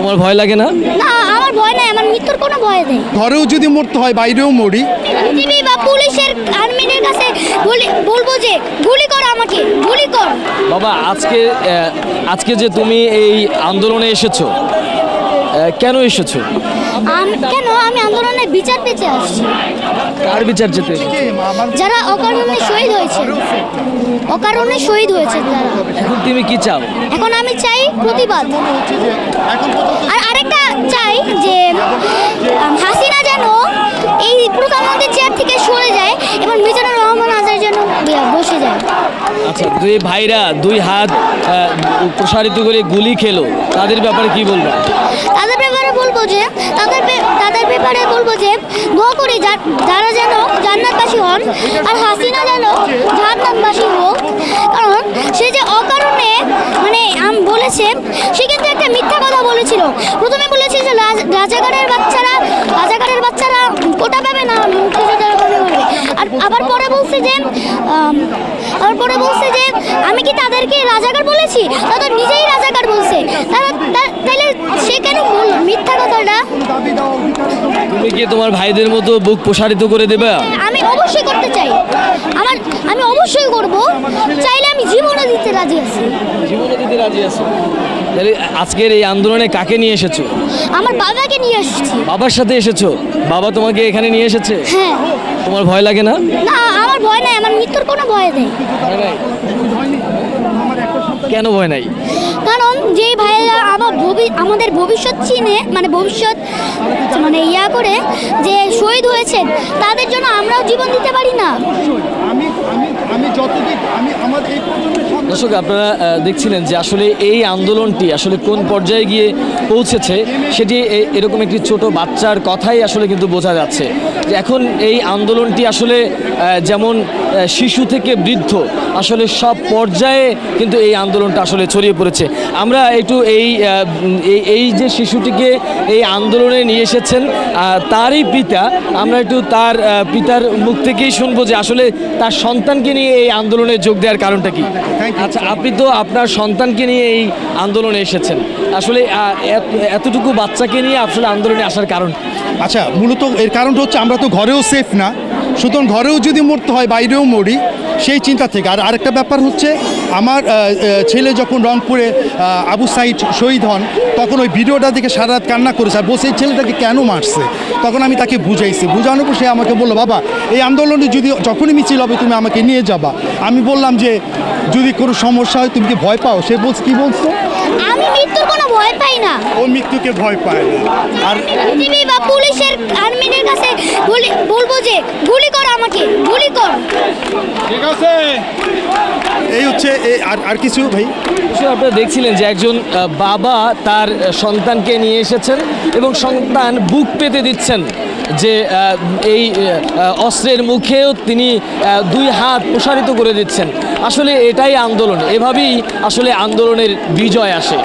তোমার ভয় লাগে না? না আমার ভয় নাই আমার মৃত্যুর কোনো ভয় নেই। ঘরেও যদি মরতে হয় বাইরেও মরি। টিভি বা পুলিশের আর্মিদের কাছে বলি- বলব যে গুলি কর আমাকে গুলি কর। বাবা আজকে আজকে যে তুমি এই আন্দোলনে এসেছ কেন এসেছ? আম- কেন? আমি আন্দোলনে বিচার পেতে আসছি। কার বিচার যেতে যারা অকারণে শহীদ হয়েছে। অকারণে শহীদ হয়েছে যারা এখন তুমি কি চাও? এখন আমি চাই প্রতিবাদ। আর আরেকটা চাই যে হাসিনা যেন এই প্রধানমন্ত্রীর চেয়ার থেকে সরে যায় এবং মিজানুর রহমান আজার যেন বসে যায়। আচ্ছা দুই ভাইরা দুই হাত প্রসারিত করে গুলি খেলো। তাদের ব্যাপারে কি বলব? তাদের ব্যাপারে বলব যে তাদের বে- তাদের ব্যাপারে বলব যে দোয়া করি যারা যেন জান্নাতবাসী হন আর হাসিনা যেন জাহান্নামবাসী হোক। কারণ সে যে অকারণে মানে আম বলেছে, সে কিন্তু একটা মিথ্যা কথা বলেছিল। প্রথমে বলেছে যে রাজ- রাজাকারের বাচ্চারা রাজাগারের বাচ্চারা কোটা পাবে না আর আবার পরে বলছে যে আবার পরে বলছে যে, আমি কি তাদেরকে রাজাকার বলেছি? তারা তো নিজেই রাজাকার বলছে। তারা তাহলে সে কেন মিথ্যা কথাটা? তুমি কি তোমার ভাইদের মতো বুক প্রসারিত করে দেবে? আমি অবশ্যই করতে চাই। আমার আমি অবশ্যই করব। চাইলে আমি জীবনও দিতে রাজি আছি। জীবনে দিতে রাজি আছো? তাহলে আজকের এই আন্দোলনে কাকে নিয়ে এসেছ? আমার বাবাকে নিয়ে আসছি বাবার সাথে এসেছ? বাবা তোমাকে এখানে নিয়ে এসেছে? হ্যাঁ। তোমার ভয় লাগে না? না আমার ভয় নাই। আমার মৃত্যুর কোনো ভয় নেই? কেন ভয় নাই? কারণ যেই ভাইয়েরা আমার ভবি- আমাদের ভবিষ্যৎ চিনে মানে ভবিষ্যৎ মানে ইয়া করে যে শহীদ হয়েছে তাদের জন্য আমরাও জীবন দিতে পারি না। দর্শক, আপনারা দেখছিলেন যে আসলে এই আন্দোলনটি আসলে কোন পর্যায়ে গিয়ে পৌঁছেছে, সেটি এরকম একটি ছোট বাচ্চার কথাই আসলে কিন্তু বোঝা যাচ্ছে। যে এখন এই আন্দোলনটি আসলে যেমন শিশু থেকে বৃদ্ধ, আসলে সব পর্যায়ে কিন্তু এই আন্দোলনটা আসলে ছড়িয়ে পড়েছে। আমরা একটু এই- এই যে শিশুটিকে এই আন্দোলনে নিয়ে এসেছেন তারই পিতা, আমরা একটু তার পিতার মুখ থেকেই শুনব যে আসলে তার সন্তানকে নিয়ে এই আন্দোলনে যোগ দেওয়ার কারণটা কি? আচ্ছা আপনি তো আপনার সন্তানকে নিয়ে এই আন্দোলনে এসেছেন। আসলে এতটুকু বাচ্চাকে নিয়ে আসলে আন্দোলনে আসার কারণ আচ্ছা মূলত এর কারণটা হচ্ছে আমরা তো ঘরেও সেফ না। সুতরাং ঘরেও যদি মরতে হয় বাইরেও মরি সেই চিন্তা থেকে। আর আরেকটা ব্যাপার হচ্ছে আমার ছেলে যখন রংপুরে আবু সাইদ শহীদ হন তখন ওই ভিডিওটা দেখে সারা রাত কান্না করেছে। আর বসে ছেলেটাকে কেন মারছে? তখন আমি তাকে বুঝাইছি। বুঝানোর পর সে আমাকে বলল বাবা এই আন্দোলনে যদি যখনই মিছিল হবে তুমি আমাকে নিয়ে যাবা। আমি বললাম যে যদি কোনো সমস্যা হয় তুমি কি ভয় পাও? সে বলছে কি বলছো? আমি মৃত্যুর কোনো ভয় পাই না। ও মৃত্যুকে ভয় পায় না। আর টিভি বা পুলিশের আর্মিদের কাছে বলব যে গুলি কর আমাকে গুলি কর ঠিক আছে। এই হচ্ছে আর আর কিছু ভাই? আপনারা দেখছিলেন যে একজন বাবা তার সন্তানকে নিয়ে এসেছেন এবং সন্তান বুক পেতে দিচ্ছেন যে এই অস্ত্রের মুখেও তিনি দুই হাত প্রসারিত করে দিচ্ছেন। আসলে এটাই আন্দোলন। এভাবেই আসলে আন্দোলনের বিজয় আসে।